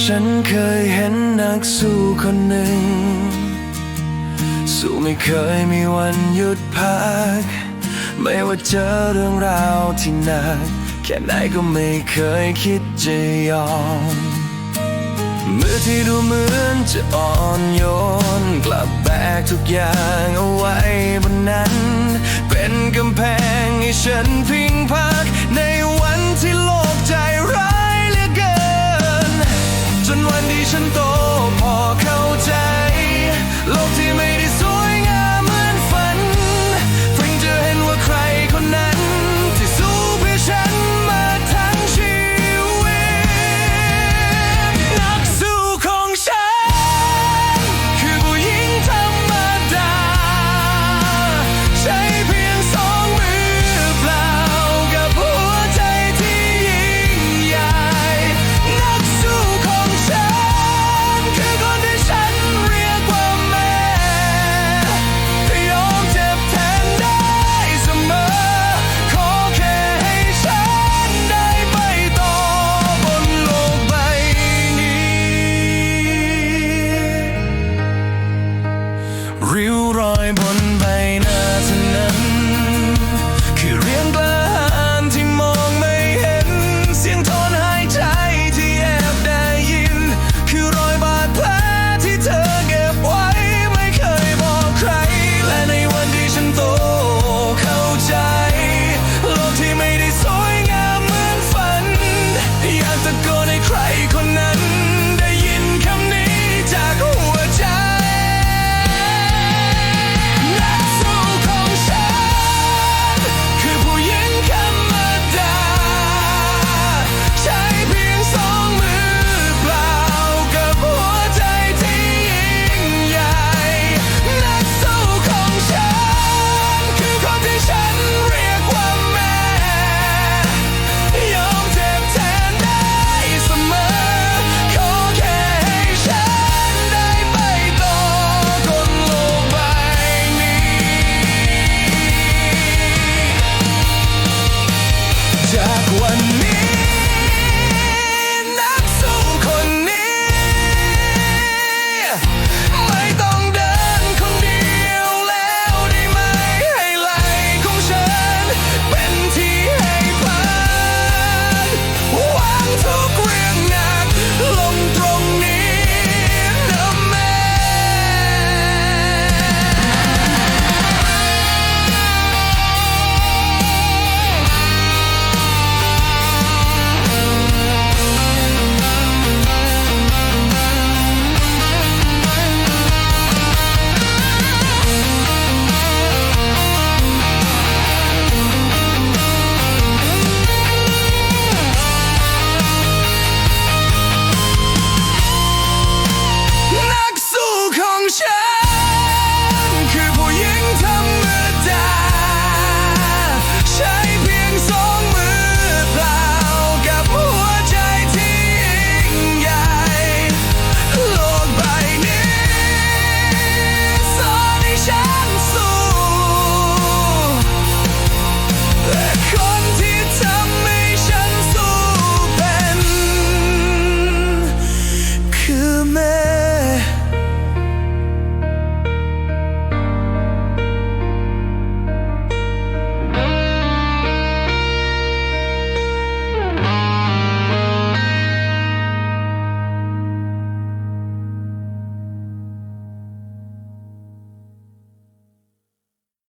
ฉันเคยเห็นนักสู้คนหนึ่ง สู้ไม่เคยมีวันหยุดพัก ไม่ว่าเจอเรื่องราวที่หนัก แค่ไหนก็ไม่เคยคิดจะยอมมือที่ดูเหมือนจะอ่อนโยน กลับแบกทุกอย่างเอาไว้บนนั้น เป็นกำแพงให้ฉันพิ